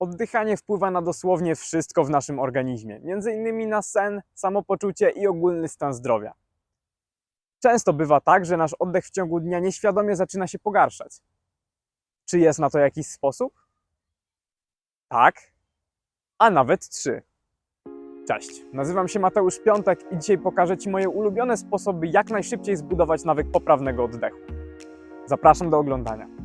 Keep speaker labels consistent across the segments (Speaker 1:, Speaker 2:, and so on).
Speaker 1: Oddychanie wpływa na dosłownie wszystko w naszym organizmie, między innymi na sen, samopoczucie i ogólny stan zdrowia. Często bywa tak, że nasz oddech w ciągu dnia nieświadomie zaczyna się pogarszać. Czy jest na to jakiś sposób? Tak, a nawet trzy. Cześć, nazywam się Mateusz Piątek i dzisiaj pokażę Ci moje ulubione sposoby, jak najszybciej zbudować nawyk poprawnego oddechu. Zapraszam do oglądania.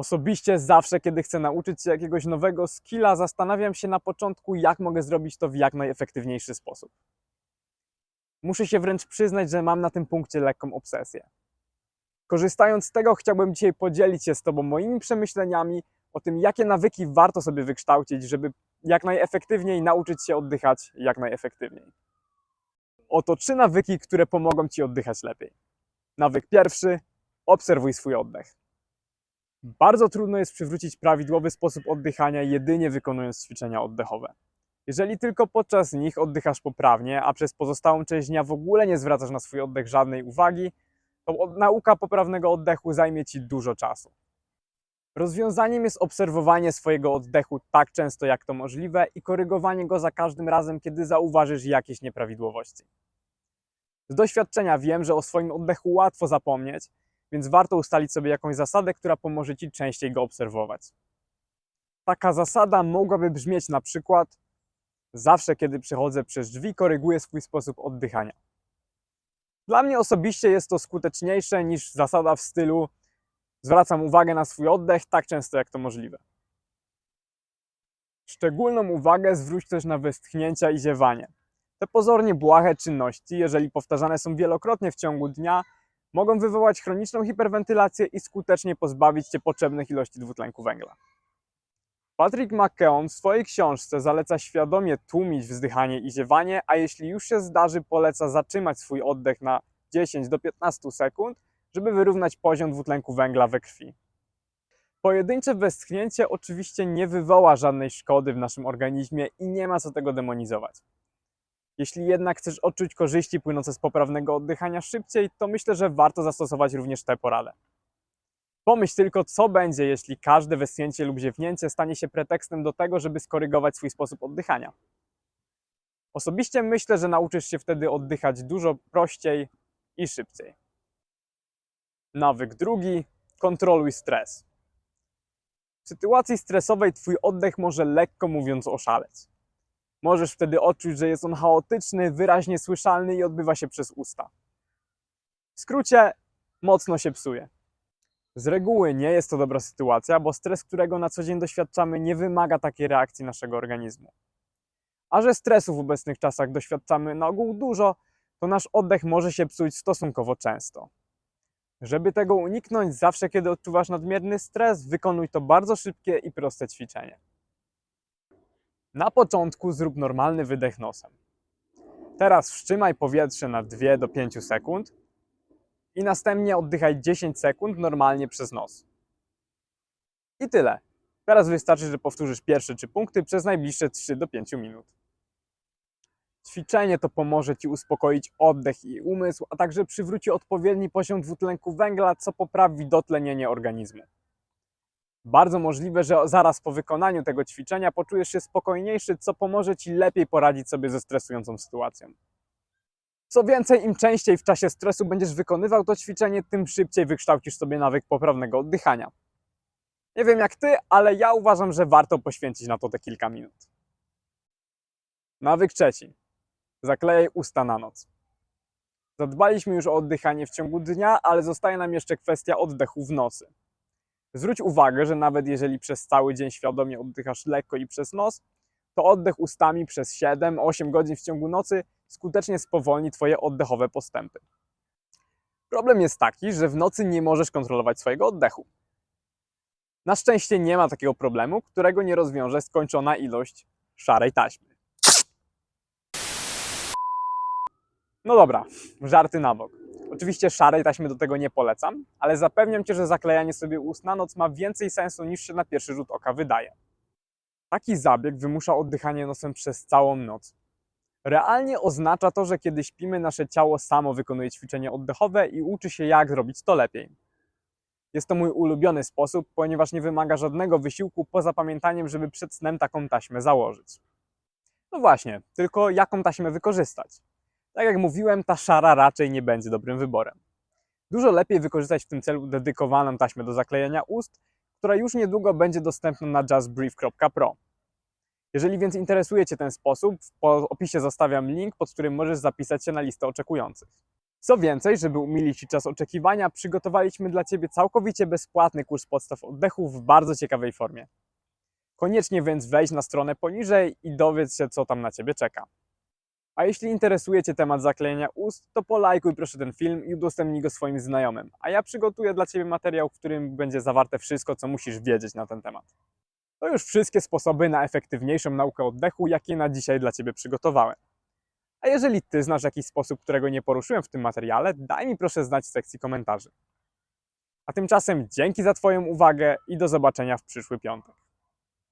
Speaker 1: Osobiście zawsze, kiedy chcę nauczyć się jakiegoś nowego skilla, zastanawiam się na początku, jak mogę zrobić to w jak najefektywniejszy sposób. Muszę się wręcz przyznać, że mam na tym punkcie lekką obsesję. Korzystając z tego, chciałbym dzisiaj podzielić się z Tobą moimi przemyśleniami o tym, jakie nawyki warto sobie wykształcić, żeby jak najefektywniej nauczyć się oddychać jak najefektywniej. Oto trzy nawyki, które pomogą Ci oddychać lepiej. Nawyk pierwszy: obserwuj swój oddech. Bardzo trudno jest przywrócić prawidłowy sposób oddychania jedynie wykonując ćwiczenia oddechowe. Jeżeli tylko podczas nich oddychasz poprawnie, a przez pozostałą część dnia w ogóle nie zwracasz na swój oddech żadnej uwagi, to nauka poprawnego oddechu zajmie Ci dużo czasu. Rozwiązaniem jest obserwowanie swojego oddechu tak często jak to możliwe i korygowanie go za każdym razem, kiedy zauważysz jakieś nieprawidłowości. Z doświadczenia wiem, że o swoim oddechu łatwo zapomnieć, więc warto ustalić sobie jakąś zasadę, która pomoże Ci częściej go obserwować. Taka zasada mogłaby brzmieć na przykład: zawsze, kiedy przechodzę przez drzwi, koryguję swój sposób oddychania. Dla mnie osobiście jest to skuteczniejsze niż zasada w stylu zwracam uwagę na swój oddech tak często jak to możliwe. Szczególną uwagę zwróć też na westchnięcia i ziewanie. Te pozornie błahe czynności, jeżeli powtarzane są wielokrotnie w ciągu dnia, mogą wywołać chroniczną hiperwentylację i skutecznie pozbawić Cię potrzebnych ilości dwutlenku węgla. Patrick McKeown w swojej książce zaleca świadomie tłumić wzdychanie i ziewanie, a jeśli już się zdarzy, poleca zatrzymać swój oddech na 10 do 15 sekund, żeby wyrównać poziom dwutlenku węgla we krwi. Pojedyncze westchnięcie oczywiście nie wywoła żadnej szkody w naszym organizmie i nie ma co tego demonizować. Jeśli jednak chcesz odczuć korzyści płynące z poprawnego oddychania szybciej, to myślę, że warto zastosować również tę poradę. Pomyśl tylko, co będzie, jeśli każde westchnięcie lub ziewnięcie stanie się pretekstem do tego, żeby skorygować swój sposób oddychania. Osobiście myślę, że nauczysz się wtedy oddychać dużo prościej i szybciej. Nawyk drugi: kontroluj stres. W sytuacji stresowej Twój oddech może lekko mówiąc oszaleć. Możesz wtedy odczuć, że jest on chaotyczny, wyraźnie słyszalny i odbywa się przez usta. W skrócie, mocno się psuje. Z reguły nie jest to dobra sytuacja, bo stres, którego na co dzień doświadczamy, nie wymaga takiej reakcji naszego organizmu. A że stresu w obecnych czasach doświadczamy na ogół dużo, to nasz oddech może się psuć stosunkowo często. Żeby tego uniknąć, zawsze kiedy odczuwasz nadmierny stres, wykonuj to bardzo szybkie i proste ćwiczenie. Na początku zrób normalny wydech nosem. Teraz wstrzymaj powietrze na 2 do 5 sekund i następnie oddychaj 10 sekund normalnie przez nos. I tyle. Teraz wystarczy, że powtórzysz pierwsze trzy punkty przez najbliższe 3 do 5 minut. Ćwiczenie to pomoże Ci uspokoić oddech i umysł, a także przywróci odpowiedni poziom dwutlenku węgla, co poprawi dotlenienie organizmu. Bardzo możliwe, że zaraz po wykonaniu tego ćwiczenia poczujesz się spokojniejszy, co pomoże Ci lepiej poradzić sobie ze stresującą sytuacją. Co więcej, im częściej w czasie stresu będziesz wykonywał to ćwiczenie, tym szybciej wykształcisz sobie nawyk poprawnego oddychania. Nie wiem jak Ty, ale ja uważam, że warto poświęcić na to te kilka minut. Nawyk trzeci. Zaklejaj usta na noc. Zadbaliśmy już o oddychanie w ciągu dnia, ale zostaje nam jeszcze kwestia oddechu w nocy. Zwróć uwagę, że nawet jeżeli przez cały dzień świadomie oddychasz lekko i przez nos, to oddech ustami przez 7-8 godzin w ciągu nocy skutecznie spowolni Twoje oddechowe postępy. Problem jest taki, że w nocy nie możesz kontrolować swojego oddechu. Na szczęście nie ma takiego problemu, którego nie rozwiąże skończona ilość szarej taśmy. No dobra, żarty na bok. Oczywiście szarej taśmy do tego nie polecam, ale zapewniam Cię, że zaklejanie sobie ust na noc ma więcej sensu niż się na pierwszy rzut oka wydaje. Taki zabieg wymusza oddychanie nosem przez całą noc. Realnie oznacza to, że kiedy śpimy, nasze ciało samo wykonuje ćwiczenie oddechowe i uczy się, jak zrobić to lepiej. Jest to mój ulubiony sposób, ponieważ nie wymaga żadnego wysiłku poza pamiętaniem, żeby przed snem taką taśmę założyć. No właśnie, tylko jaką taśmę wykorzystać? Tak jak mówiłem, ta szara raczej nie będzie dobrym wyborem. Dużo lepiej wykorzystać w tym celu dedykowaną taśmę do zaklejania ust, która już niedługo będzie dostępna na justbrief.pro. Jeżeli więc interesuje Cię ten sposób, w opisie zostawiam link, pod którym możesz zapisać się na listę oczekujących. Co więcej, żeby umilić Ci czas oczekiwania, przygotowaliśmy dla Ciebie całkowicie bezpłatny kurs podstaw oddechu w bardzo ciekawej formie. Koniecznie więc wejdź na stronę poniżej i dowiedz się, co tam na Ciebie czeka. A jeśli interesuje Cię temat zaklejenia ust, to polajkuj proszę ten film i udostępnij go swoim znajomym, a ja przygotuję dla Ciebie materiał, w którym będzie zawarte wszystko, co musisz wiedzieć na ten temat. To już wszystkie sposoby na efektywniejszą naukę oddechu, jakie na dzisiaj dla Ciebie przygotowałem. A jeżeli Ty znasz jakiś sposób, którego nie poruszyłem w tym materiale, daj mi proszę znać w sekcji komentarzy. A tymczasem dzięki za Twoją uwagę i do zobaczenia w przyszły piątek.